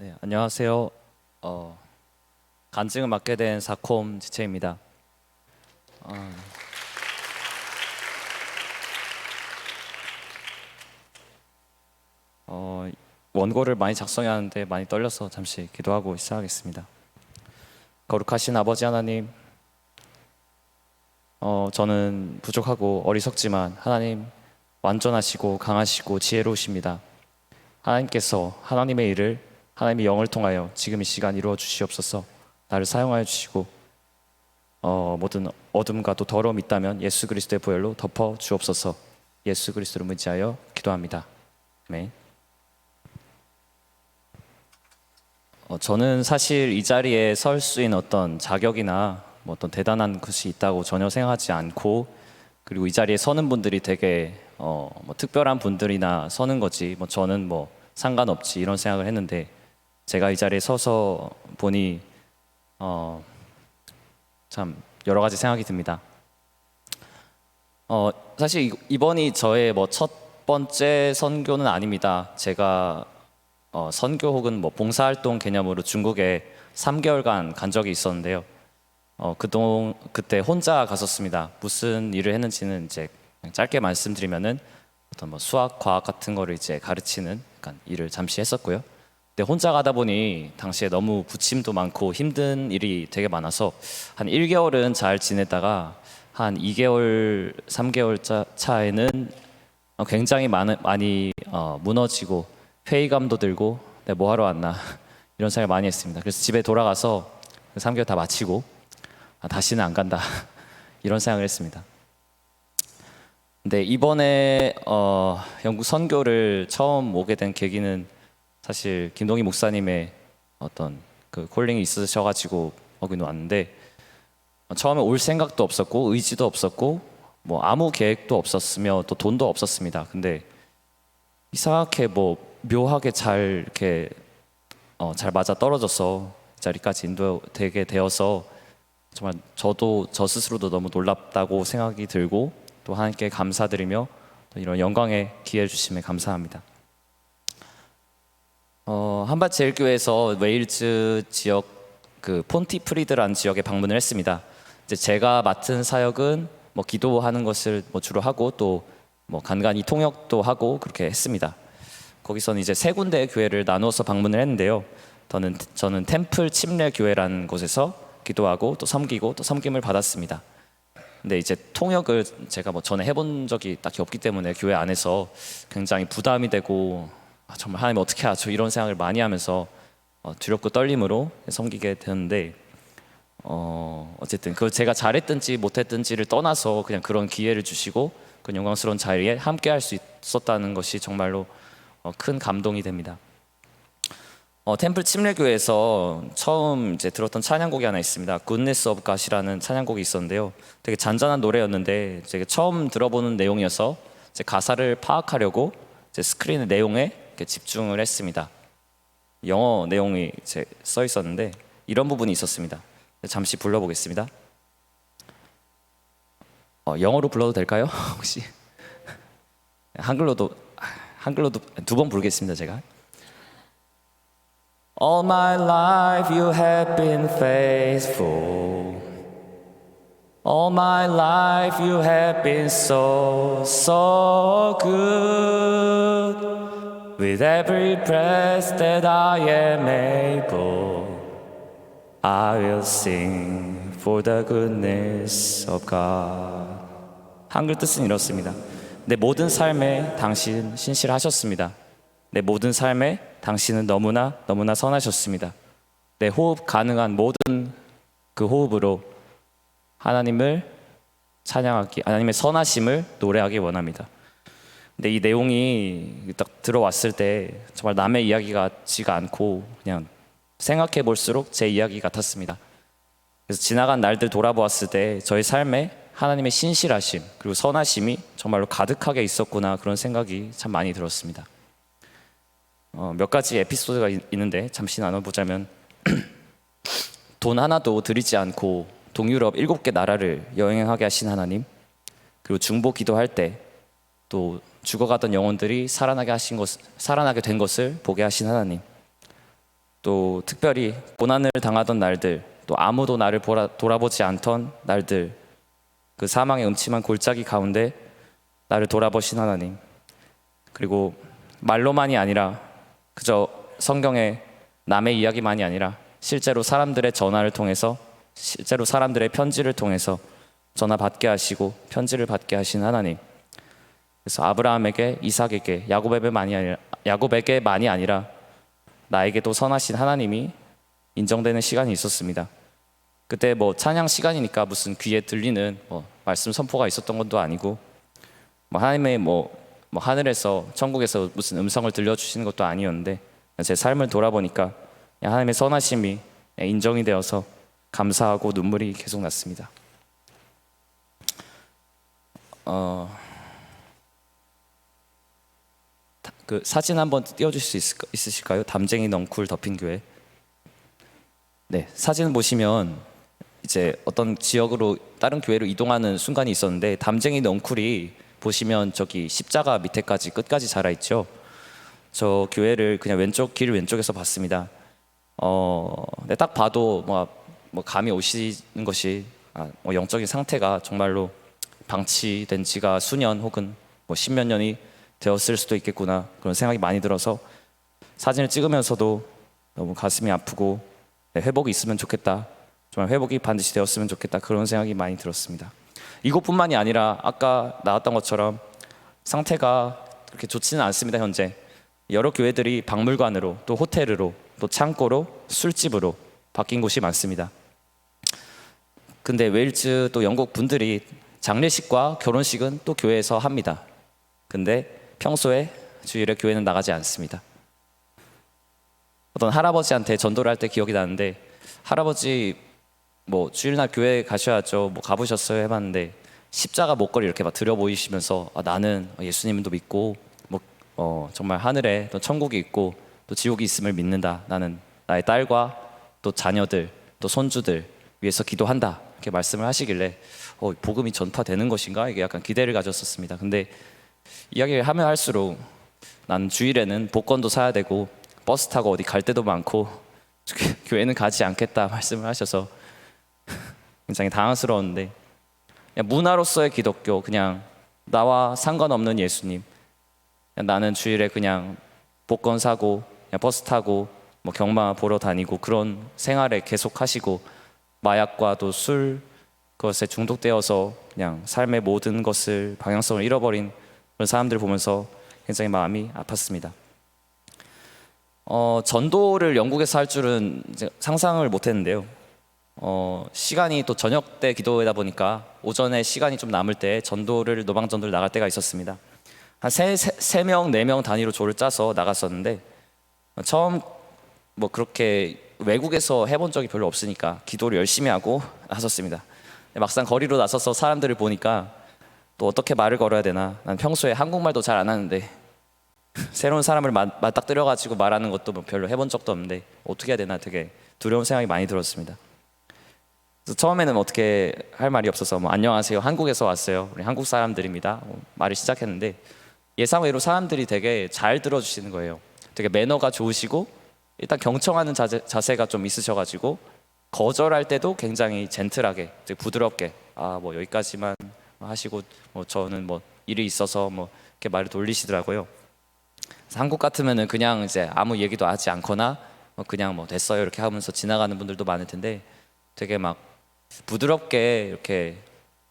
네, 안녕하세요. 어, 간증을 맡게 된 사콤 지채입니다. 어, 어, 원고를 많이 작성해야 하는데 많이 떨려서 잠시 기도하고 시작하겠습니다. 거룩하신 아버지 하나님, 어, 저는 부족하고 어리석지만 하나님 완전하시고 강하시고 지혜로우십니다. 하나님께서 하나님의 일을 하나님의 영을 통하여 지금 이 시간 이루어 주시옵소서. 나를 사용하여 주시고 어, 모든 어둠과 또 더러움이 있다면 예수 그리스도의 보혈로 덮어 주옵소서. 예수 그리스도를 의지하여 기도합니다. 아멘. 어, 저는 사실 이 자리에 설 수 있는 어떤 자격이나 뭐 어떤 대단한 것이 있다고 전혀 생각하지 않고 그리고 이 자리에 서는 분들이 되게 어, 뭐 특별한 분들이나 서는 거지 뭐 저는 뭐 상관없지 이런 생각을 했는데 제가 이 자리에 서서 보니 어, 참 여러 가지 생각이 듭니다. 어, 사실 이- 이번이 저의 뭐 첫 번째 선교는 아닙니다. 제가 어, 선교 혹은 뭐 봉사활동 개념으로 중국에 3개월간 간 적이 있었는데요. 어, 그동 그때 혼자 갔었습니다. 무슨 일을 했는지는 이제 짧게 말씀드리면은 어떤 뭐 수학, 과학 같은 거를 이제 가르치는 약간 일을 잠시 했었고요. 근데 혼자 가다 보니 당시에 너무 부침도 많고 힘든 일이 되게 많아서 한 1개월은 잘 지내다가 한 2개월, 3개월 차, 차에는 어, 굉장히 많은, 많이 어, 무너지고 회의감도 들고 내가 뭐 하러 왔나 이런 생각을 많이 했습니다. 그래서 집에 돌아가서 그 3개월 다 마치고 아, 다시는 안 간다 이런 생각을 했습니다. 근데 이번에 어, 영국 선교를 처음 오게 된 계기는 사실 김동희 목사님의 어떤 그 콜링이 있으셔가지고 오긴 왔는데 어, 처음에 올 생각도 없었고 의지도 없었고 뭐 아무 계획도 없었으며 또 돈도 없었습니다. 근데 이상하게 뭐 묘하게 잘 이렇게 어, 잘 맞아 떨어져서 이 자리까지 인도되게 되어서 정말 저도 저 스스로도 너무 놀랍다고 생각이 들고 또 하나님께 감사드리며 또 이런 영광의 기회 주심에 감사합니다. 어, 한밭제일교회에서 웨일즈 지역 그 폰티프리드라는 지역에 방문을 했습니다. 이제 제가 맡은 사역은 뭐 기도하는 것을 뭐 주로 하고 또 뭐 간간히 통역도 하고 그렇게 했습니다. 거기서는 이제 세 군데의 교회를 나누어서 방문을 했는데요. 저는 저는 템플 침례 교회라는 곳에서 기도하고 또 섬기고 또 섬김을 받았습니다. 근데 이제 통역을 제가 뭐 전에 해본 적이 딱히 없기 때문에 교회 안에서 굉장히 부담이 되고 아, 정말 하나님 어떻게 하죠 이런 생각을 많이 하면서 어, 두렵고 떨림으로 섬기게 되는데 어, 어쨌든 그 제가 잘했든지 못했든지를 떠나서 그냥 그런 기회를 주시고 그 영광스러운 자리에 함께 할 수 있었다는 것이 정말로 어, 큰 감동이 됩니다. 어, 템플 침례교회에서 처음 이제 들었던 찬양곡이 하나 있습니다. Goodness of God이라는 찬양곡이 있었는데요. 되게 잔잔한 노래였는데 제가 처음 들어보는 내용이어서 가사를 파악하려고 스크린의 내용에 집중을 했습니다. 영어 내용이 써 있었는데 이런 부분이 있었습니다. 잠시 불러보겠습니다. 어, 영어로 불러도 될까요? 혹시 한글로도 한글로도 두 번 부르겠습니다. 제가. All my life you have been faithful. All my life you have been so, so good. With every breath that I am able, I will sing for the goodness of God. 한글 뜻은 이렇습니다. 내 모든 삶에 당신 신실하셨습니다. 내 모든 삶에 당신은 너무나 너무나 선하셨습니다. 내 호흡 가능한 모든 그 호흡으로 하나님을 찬양하기, 하나님의 선하심을 노래하기 원합니다. 근데 이 내용이 딱 들어왔을 때 정말 남의 이야기 같지가 않고 그냥 생각해 볼수록 제 이야기 같았습니다. 그래서 지나간 날들 돌아보았을 때 저의 삶에 하나님의 신실하심 그리고 선하심이 정말로 가득하게 있었구나 그런 생각이 참 많이 들었습니다. 어, 몇 가지 에피소드가 있, 있는데 잠시 나눠보자면 돈 하나도 들이지 않고 동유럽 일곱 개 나라를 여행하게 하신 하나님 그리고 중보 기도할 때 또 죽어가던 영혼들이 살아나게 하신 것 살아나게 된 것을 보게 하신 하나님 또 특별히 고난을 당하던 날들, 또 아무도 나를 보라, 돌아보지 않던 날들, 그 사망의 음침한 골짜기 가운데 나를 돌아보신 하나님, 그리고 말로만이 아니라 그저 성경의 남의 이야기만이 아니라 실제로 사람들의 전화를 통해서 실제로 사람들의 편지를 통해서 전화 받게 하시고 편지를 받게 하신 하나님. 그래서 아브라함에게 이삭에게 야곱에게만이 아니라 야곱에게만이 아니라 나에게도 선하신 하나님이 인정되는 시간이 있었습니다. 그때 뭐 찬양 시간이니까 무슨 귀에 들리는 뭐 말씀 선포가 있었던 것도 아니고 뭐 하나님의 뭐, 뭐 하늘에서 천국에서 무슨 음성을 들려주시는 것도 아니었는데 제 삶을 돌아보니까 하나님의 선하심이 인정이 되어서 감사하고 눈물이 계속 났습니다. 어, 다- 그 사진 한번 띄워줄 수 있을까, 있으실까요? 담쟁이 넝쿨 덮인 교회. 네, 사진 보시면 이제 어떤 지역으로 다른 교회로 이동하는 순간이 있었는데 담쟁이 넝쿨이 보시면 저기 십자가 밑에까지 끝까지 자라 있죠. 저 교회를 그냥 왼쪽 길 왼쪽에서 봤습니다. 어, 근데 딱 봐도 뭐, 뭐 감이 오시는 것이 아, 뭐 영적인 상태가 정말로 방치된 지가 수년 혹은 뭐 십몇 년이 되었을 수도 있겠구나 그런 생각이 많이 들어서 사진을 찍으면서도 너무 가슴이 아프고 네, 회복이 있으면 좋겠다. 정말 회복이 반드시 되었으면 좋겠다. 그런 생각이 많이 들었습니다. 이곳뿐만이 아니라 아까 나왔던 것처럼 상태가 그렇게 좋지는 않습니다. 현재 여러 교회들이 박물관으로 또 호텔으로 또 창고로 술집으로 바뀐 곳이 많습니다. 근데 웨일즈 또 영국 분들이 장례식과 결혼식은 또 교회에서 합니다. 근데 평소에 주일에 교회는 나가지 않습니다. 어떤 할아버지한테 전도를 할 때 기억이 나는데 할아버지 뭐 주일날 교회 가셔야죠. 뭐 가보셨어요 해봤는데 십자가 목걸이 이렇게 막 들여 보이시면서 아, 나는 예수님도 믿고 뭐 어, 정말 하늘에 또 천국이 있고 또 지옥이 있음을 믿는다. 나는 나의 딸과 또 자녀들 또 손주들 위해서 기도한다. 이렇게 말씀을 하시길래 어, 복음이 전파되는 것인가 이게 약간 기대를 가졌었습니다. 근데 이야기를 하면 할수록 나는 주일에는 복권도 사야 되고 버스 타고 어디 갈 때도 많고 교회는 가지 않겠다 말씀을 하셔서 굉장히 당황스러웠는데 문화로서의 기독교 그냥 나와 상관없는 예수님 나는 주일에 그냥 복권 사고 그냥 버스 타고 뭐 경마 보러 다니고 그런 생활에 계속 하시고 마약과도 술 그것에 중독되어서 그냥 삶의 모든 것을 방향성을 잃어버린 그런 사람들 보면서 굉장히 마음이 아팠습니다. 어, 전도를 영국에서 할 줄은 상상을 못했는데요. 어, 시간이 또 저녁 때 기도회다 보니까 오전에 시간이 좀 남을 때 전도를 노방 전도를 나갈 때가 있었습니다. 한 세세명 네 명 단위로 조를 짜서 나갔었는데 처음 뭐 그렇게 외국에서 해본 적이 별로 없으니까 기도를 열심히 하고 나섰습니다. 막상 거리로 나서서 사람들을 보니까 또 어떻게 말을 걸어야 되나? 난 평소에 한국말도 잘 안 하는데 새로운 사람을 맞, 맞닥뜨려 가지고 말하는 것도 뭐 별로 해본 적도 없는데 어떻게 해야 되나 되게 두려운 생각이 많이 들었습니다. 처음에는 어떻게 할 말이 없어서 뭐 안녕하세요 한국에서 왔어요 우리 한국 사람들입니다 뭐 말을 시작했는데 예상외로 사람들이 되게 잘 들어주시는 거예요. 되게 매너가 좋으시고 일단 경청하는 자세, 자세가 좀 있으셔가지고 거절할 때도 굉장히 젠틀하게 되게 부드럽게 아 뭐 여기까지만 하시고 뭐 저는 뭐 일이 있어서 뭐 이렇게 말을 돌리시더라고요. 한국 같으면은 그냥 이제 아무 얘기도 하지 않거나 뭐 그냥 뭐 됐어요 이렇게 하면서 지나가는 분들도 많을 텐데 되게 막 부드럽게 이렇게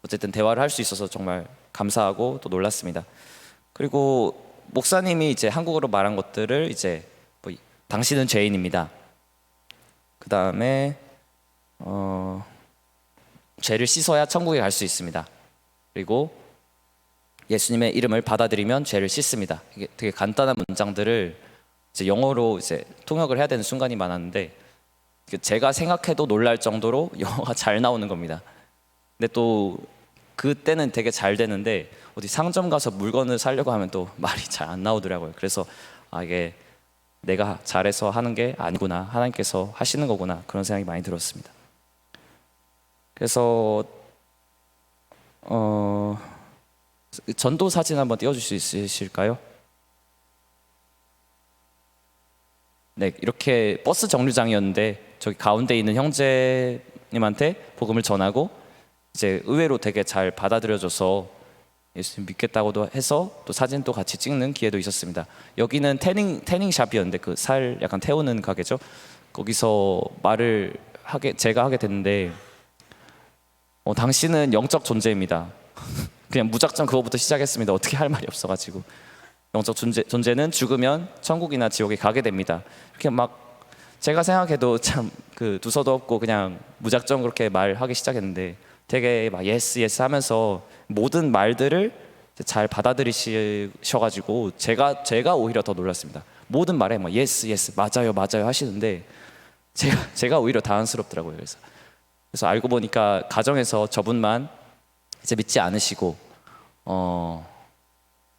어쨌든 대화를 할 수 있어서 정말 감사하고 또 놀랐습니다. 그리고 목사님이 이제 한국어로 말한 것들을 이제 뭐 당신은 죄인입니다. 그 다음에 어, 죄를 씻어야 천국에 갈 수 있습니다. 그리고 예수님의 이름을 받아들이면 죄를 씻습니다. 이게 되게 간단한 문장들을 이제 영어로 이제 통역을 해야 되는 순간이 많았는데 그 제가 생각해도 놀랄 정도로 영어가 잘 나오는 겁니다. 근데 또 그때는 되게 잘 되는데 어디 상점 가서 물건을 사려고 하면 또 말이 잘 안 나오더라고요. 그래서 아 이게 내가 잘해서 하는 게 아니구나 하나님께서 하시는 거구나 그런 생각이 많이 들었습니다. 그래서 어 전도 사진 한번 띄워줄 수 있으실까요? 네 이렇게 버스 정류장이었는데 저기 가운데 있는 형제님한테 복음을 전하고 이제 의외로 되게 잘 받아들여줘서 예수님 믿겠다고도 해서 또 사진도 같이 찍는 기회도 있었습니다. 여기는 태닝 태닝 샵이었는데 그 살 약간 태우는 가게죠. 거기서 말을 하게 제가 하게 됐는데 어, 당신은 영적 존재입니다. 그냥 무작정 그거부터 시작했습니다. 어떻게 할 말이 없어가지고 영적 존재, 존재는 죽으면 천국이나 지옥에 가게 됩니다. 이렇게 막 제가 생각해도 참 그 두서도 없고 그냥 무작정 그렇게 말하기 시작했는데 되게 막 예스 예스 하면서 모든 말들을 잘 받아들이셔가지고 제가 제가 오히려 더 놀랐습니다. 모든 말에 막 예스 예스 맞아요 맞아요 하시는데 제가 제가 오히려 당황스럽더라고요. 그래서 그래서 알고 보니까 가정에서 저분만 이제 믿지 않으시고 어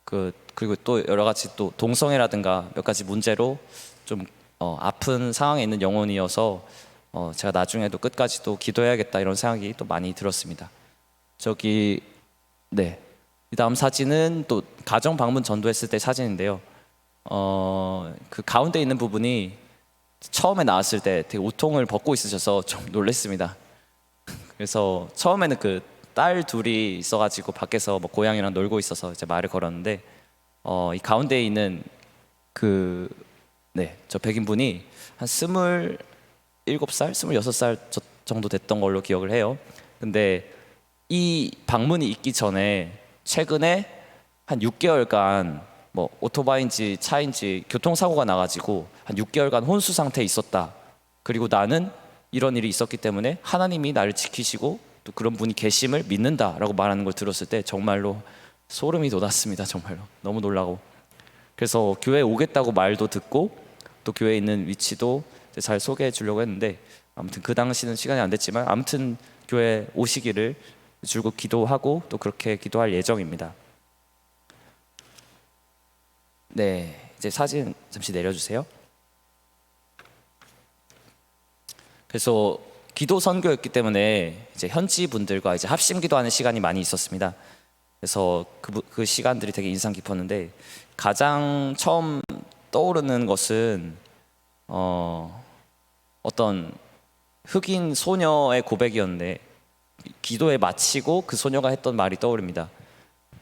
그 그리고 또 여러 가지 또 동성애라든가 몇 가지 문제로 좀 어, 아픈 상황에 있는 영혼이어서 어, 제가 나중에도 끝까지 또 기도해야겠다 이런 생각이 또 많이 들었습니다. 저기 네. 이 다음 사진은 또 가정 방문 전도했을 때 사진인데요. 어, 그 가운데 있는 부분이 처음에 나왔을 때 되게 우통을 벗고 있으셔서 좀 놀랬습니다. 그래서 처음에는 그 딸 둘이 있어가지고 밖에서 뭐 고양이랑 놀고 있어서 이제 말을 걸었는데 어, 이 가운데 있는 그 네, 저 백인 분이 한 스물 일곱 살, 스물여섯 살 저- 정도 됐던 걸로 기억을 해요. 근데 이 방문이 있기 전에 최근에 한 6개월간 뭐 오토바이인지 차인지 교통사고가 나가지고 한 6개월간 혼수 상태에 있었다. 그리고 나는 이런 일이 있었기 때문에 하나님이 나를 지키시고 또 그런 분이 계심을 믿는다라고 말하는 걸 들었을 때 정말로 소름이 돋았습니다. 정말로 너무 놀라고 그래서 교회 오겠다고 말도 듣고 또 교회에 있는 위치도 잘 소개해 주려고 했는데 아무튼 그 당시는 시간이 안 됐지만 아무튼 교회 오시기를 줄곧 기도하고 또 그렇게 기도할 예정입니다. 네, 이제 사진 잠시 내려주세요. 그래서 기도 선교였기 때문에 이제 현지 분들과 이제 합심 기도하는 시간이 많이 있었습니다. 그래서 그, 부- 그 시간들이 되게 인상 깊었는데 가장 처음 떠오르는 것은 어, 어떤 흑인 소녀의 고백이었는데 기도에 마치고 그 소녀가 했던 말이 떠오릅니다.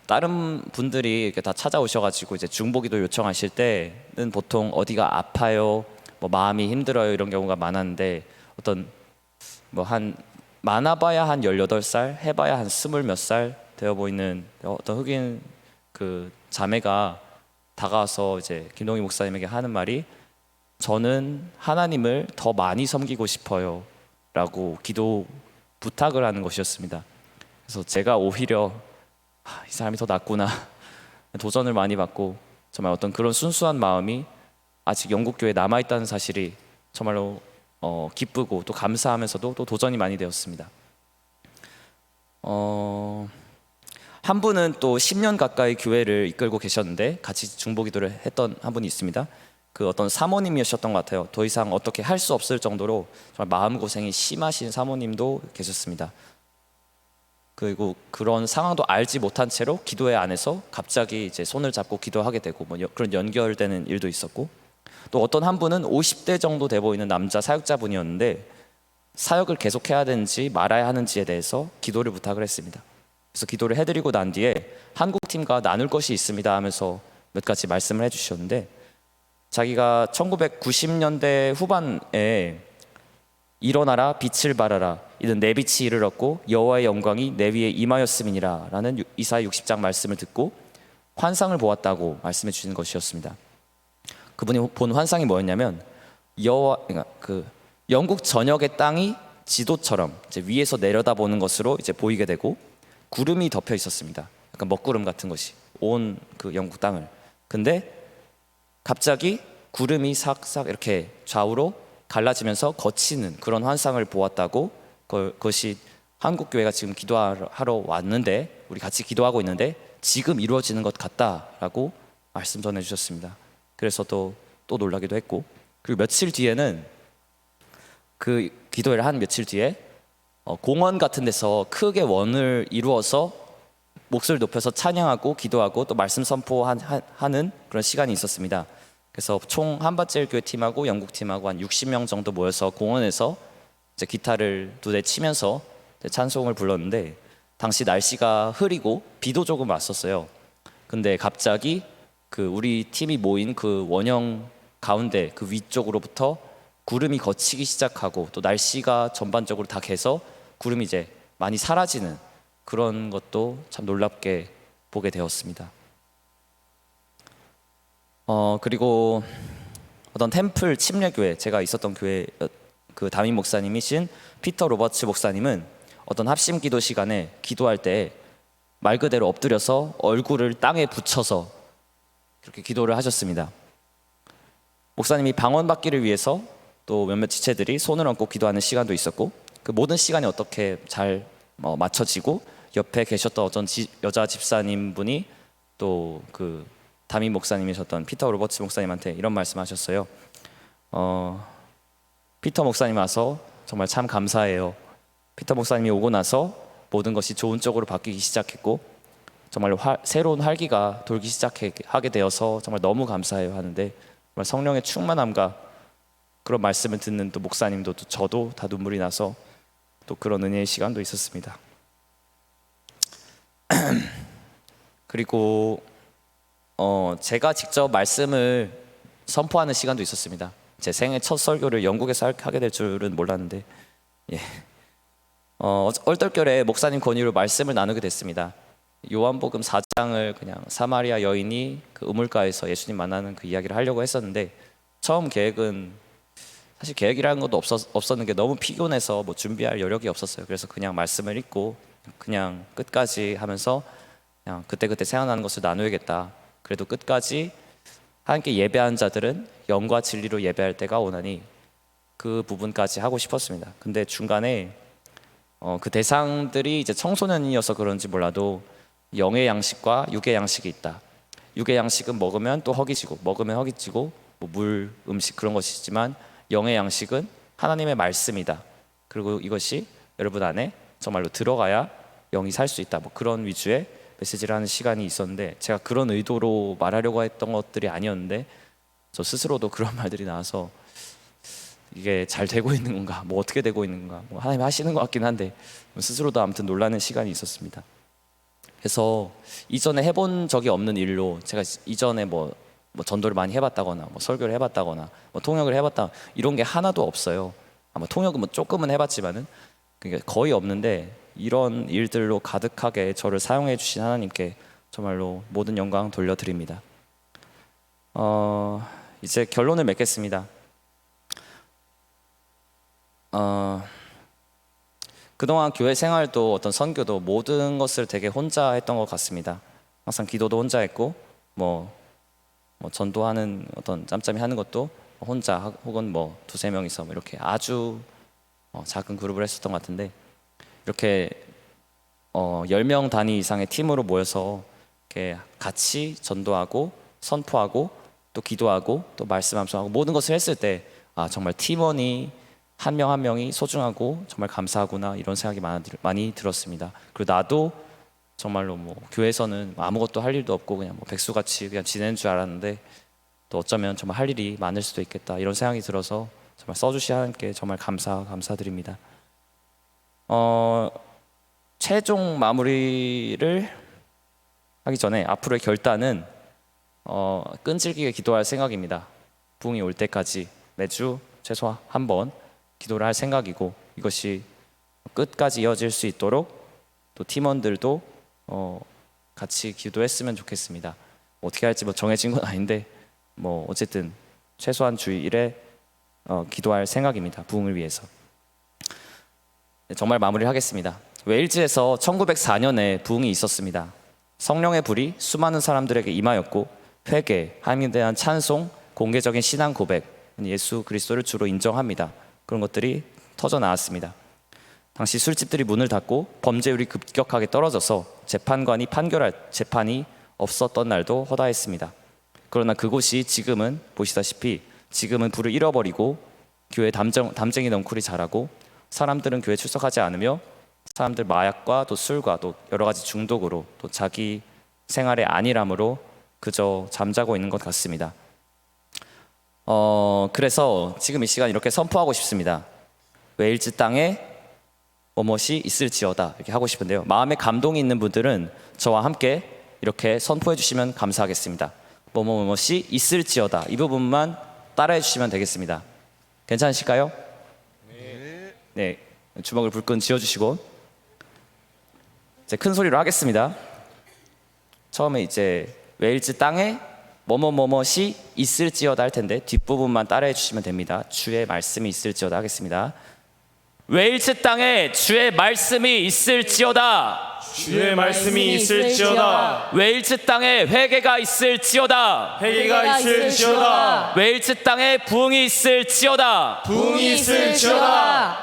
다른 분들이 이렇게 다 찾아오셔가지고 이제 중보기도 요청하실 때는 보통 어디가 아파요, 뭐 마음이 힘들어요 이런 경우가 많았는데 어떤 뭐 한 많아봐야 한 18살, 해봐야 한 스물 몇 살 되어 보이는 어떤 흑인 그 자매가 다가와서 이제 김동희 목사님에게 하는 말이 저는 하나님을 더 많이 섬기고 싶어요 라고 기도 부탁을 하는 것이었습니다. 그래서 제가 오히려 아, 이 사람이 더 낫구나 도전을 많이 받고 정말 어떤 그런 순수한 마음이 아직 영국 교회에 남아 있다는 사실이 정말로 어, 기쁘고 또 감사하면서도 또 도전이 많이 되었습니다. 어, 한 분은 또 10년 가까이 교회를 이끌고 계셨는데 같이 중보기도를 했던 한 분이 있습니다. 그 어떤 사모님이셨던 것 같아요. 더 이상 어떻게 할 수 없을 정도로 정말 마음 고생이 심하신 사모님도 계셨습니다. 그리고 그런 상황도 알지 못한 채로 기도회 안에서 갑자기 이제 손을 잡고 기도하게 되고 뭐 여- 그런 연결되는 일도 있었고 또 어떤 한 분은 50대 정도 돼 보이는 남자 사역자분이었는데 사역을 계속해야 되는지 말아야 하는지에 대해서 기도를 부탁을 했습니다. 그래서 기도를 해드리고 난 뒤에 한국 팀과 나눌 것이 있습니다 하면서 몇 가지 말씀을 해주셨는데 자기가 1990년대 후반에 일어나라 빛을 발하라 이는 내 빛이 이르렀고 여호와의 영광이 내 위에 임하였음이니라 라는 이사 60장 말씀을 듣고 환상을 보았다고 말씀해 주신 것이었습니다. 그분이 본 환상이 뭐였냐면 여호와 그러니까 그 영국 전역의 땅이 지도처럼 이제 위에서 내려다보는 것으로 이제 보이게 되고 구름이 덮여 있었습니다. 약간 먹구름 같은 것이 온 그 영국 땅을. 근데 갑자기 구름이 싹싹 이렇게 좌우로 갈라지면서 거치는 그런 환상을 보았다고 그- 그것이 한국 교회가 지금 기도하러 하러 왔는데 우리 같이 기도하고 있는데 지금 이루어지는 것 같다라고 말씀 전해 주셨습니다. 그래서 또, 또 놀라기도 했고 그리고 며칠 뒤에는 그 기도회를 한 며칠 뒤에 어, 공원 같은 데서 크게 원을 이루어서 목소리 높여서 찬양하고 기도하고 또 말씀 선포하는 그런 시간이 있었습니다. 그래서 총 한밭제일 교회 팀하고 영국 팀하고 한 60명 정도 모여서 공원에서 이제 기타를 두 대 치면서 찬송을 불렀는데 당시 날씨가 흐리고 비도 조금 왔었어요. 근데 갑자기 그 우리 팀이 모인 그 원형 가운데 그 위쪽으로부터 구름이 걷히기 시작하고 또 날씨가 전반적으로 다 개서 구름이 이제 많이 사라지는 그런 것도 참 놀랍게 보게 되었습니다. 어 그리고 어떤 템플 침례 교회 제가 있었던 교회 어, 그 담임 목사님이신 피터 로버츠 목사님은 어떤 합심 기도 시간에 기도할 때 말 그대로 엎드려서 얼굴을 땅에 붙여서 그렇게 기도를 하셨습니다. 목사님이 방언받기를 위해서 또 몇몇 지체들이 손을 얹고 기도하는 시간도 있었고 그 모든 시간이 어떻게 잘 어, 맞춰지고 옆에 계셨던 어떤 지- 여자 집사님 분이 또 그 담임 목사님이셨던 피터 로버츠 목사님한테 이런 말씀하셨어요. 어, 피터 목사님 와서 정말 참 감사해요. 피터 목사님이 오고 나서 모든 것이 좋은 쪽으로 바뀌기 시작했고 정말 화- 새로운 활기가 돌기 시작하게 되어서 정말 너무 감사해요 하는데 정말 성령의 충만함과 그런 말씀을 듣는 또 목사님도 또 저도 다 눈물이 나서 또 그런 은혜의 시간도 있었습니다. 그리고 어 제가 직접 말씀을 선포하는 시간도 있었습니다. 제 생애 첫 설교를 영국에서 할- 하게 될 줄은 몰랐는데 예. 어, 얼떨결에 목사님 권유로 말씀을 나누게 됐습니다. 요한복음 4장을 그냥 사마리아 여인이 그 우물가에서 예수님 만나는 그 이야기를 하려고 했었는데 처음 계획은 사실 계획이라는 것도 없었, 없었는 게 너무 피곤해서 뭐 준비할 여력이 없었어요. 그래서 그냥 말씀을 읽고 그냥 끝까지 하면서 그냥 그때그때 생각나는 것을 나누겠다. 그래도 끝까지 함께 예배한 자들은 영과 진리로 예배할 때가 오나니 그 부분까지 하고 싶었습니다. 근데 중간에 어, 그 대상들이 이제 청소년이어서 그런지 몰라도 영의 양식과 육의 양식이 있다. 육의 양식은 먹으면 또 허기지고 먹으면 허기지고 뭐 물, 음식 그런 것이지만 영의 양식은 하나님의 말씀이다. 그리고 이것이 여러분 안에 정말로 들어가야 영이 살 수 있다. 뭐 그런 위주의 메시지를 하는 시간이 있었는데 제가 그런 의도로 말하려고 했던 것들이 아니었는데 저 스스로도 그런 말들이 나와서 이게 잘 되고 있는 건가, 뭐 어떻게 되고 있는 건가, 뭐 하나님 하시는 것 같긴 한데 스스로도 아무튼 놀라는 시간이 있었습니다. 그래서 이전에 해본 적이 없는 일로 제가 이전에 뭐, 뭐 전도를 많이 해봤다거나, 뭐 설교를 해봤다거나, 뭐 통역을 해봤다 이런 게 하나도 없어요. 아마 통역은 뭐 조금은 해봤지만은 그게 거의 없는데 이런 일들로 가득하게 저를 사용해 주신 하나님께 정말로 모든 영광 돌려드립니다. 어, 이제 결론을 맺겠습니다. 어, 그동안 교회 생활도 어떤 선교도 모든 것을 되게 혼자 했던 것 같습니다. 항상 기도도 혼자 했고 뭐, 뭐 전도하는 어떤 짬짬이 하는 것도 혼자 하- 혹은 뭐 두세 명이서 뭐 이렇게 아주 어, 작은 그룹을 했었던 것 같은데 이렇게 어, 10명 단위 이상의 팀으로 모여서 이렇게 같이 전도하고 선포하고 또 기도하고 또 말씀 암송하고 모든 것을 했을 때 아, 정말 팀원이 한명한 명이 소중하고 정말 감사하구나 이런 생각이 많이, 들었습니다. 그리고 나도 정말로 뭐 교회에서는 아무것도 할 일도 없고 그냥 뭐 백수같이 그냥 지내는 줄 알았는데 또 어쩌면 정말 할 일이 많을 수도 있겠다 이런 생각이 들어서 정말 써주시 하나님께 정말 감사 감사드립니다. 어, 최종 마무리를 하기 전에 앞으로의 결단은 어, 끈질기게 기도할 생각입니다. 부흥이 올 때까지 매주 최소 한 번 기도를 할 생각이고 이것이 끝까지 이어질 수 있도록 또 팀원들도 어, 같이 기도했으면 좋겠습니다. 어떻게 할지 뭐 정해진 건 아닌데 뭐 어쨌든 최소한 주일에 어, 기도할 생각입니다. 부흥을 위해서. 네, 정말 마무리를 하겠습니다. 웨일즈에서 1904년에 부흥이 있었습니다. 성령의 불이 수많은 사람들에게 임하였고 회개, 하나님에 대한 찬송, 공개적인 신앙 고백, 예수 그리스도를 주로 인정합니다. 그런 것들이 터져 나왔습니다. 당시 술집들이 문을 닫고 범죄율이 급격하게 떨어져서 재판관이 판결할 재판이 없었던 날도 허다했습니다. 그러나 그곳이 지금은 보시다시피 지금은 불을 잃어버리고 교회 담정, 담쟁이 넝쿨이 자라고 사람들은 교회 출석하지 않으며 사람들 마약과 또 술과 또 여러 가지 중독으로 또 자기 생활의 안일함으로 그저 잠자고 있는 것 같습니다. 어, 그래서 지금 이 시간 이렇게 선포하고 싶습니다. 웨일즈 땅에 뭐뭇이 있을지어다 이렇게 하고 싶은데요. 마음에 감동이 있는 분들은 저와 함께 이렇게 선포해 주시면 감사하겠습니다. 뭐뭐뭐뭇이 있을지어다 이 부분만 따라해 주시면 되겠습니다. 괜찮으실까요? 네. 주먹을 불끈 쥐어주시고 이제 큰 소리로 하겠습니다. 처음에 이제 웨일즈 땅에 뭐뭐뭐뭇이 있을지어다 할 텐데 뒷부분만 따라해 주시면 됩니다. 주의 말씀이 있을지어다 하겠습니다. 웨일즈 땅에 주의 말씀이 있을지어다. 주의 말씀이 있을지어다 웨일즈 땅에 회개가 있을지어다. 회개가 있을지어다 웨일즈 땅에 부흥이 있을지어다. 부흥이 있을지어다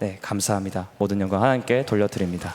네, 감사합니다. 모든 영광 하나님께 돌려드립니다.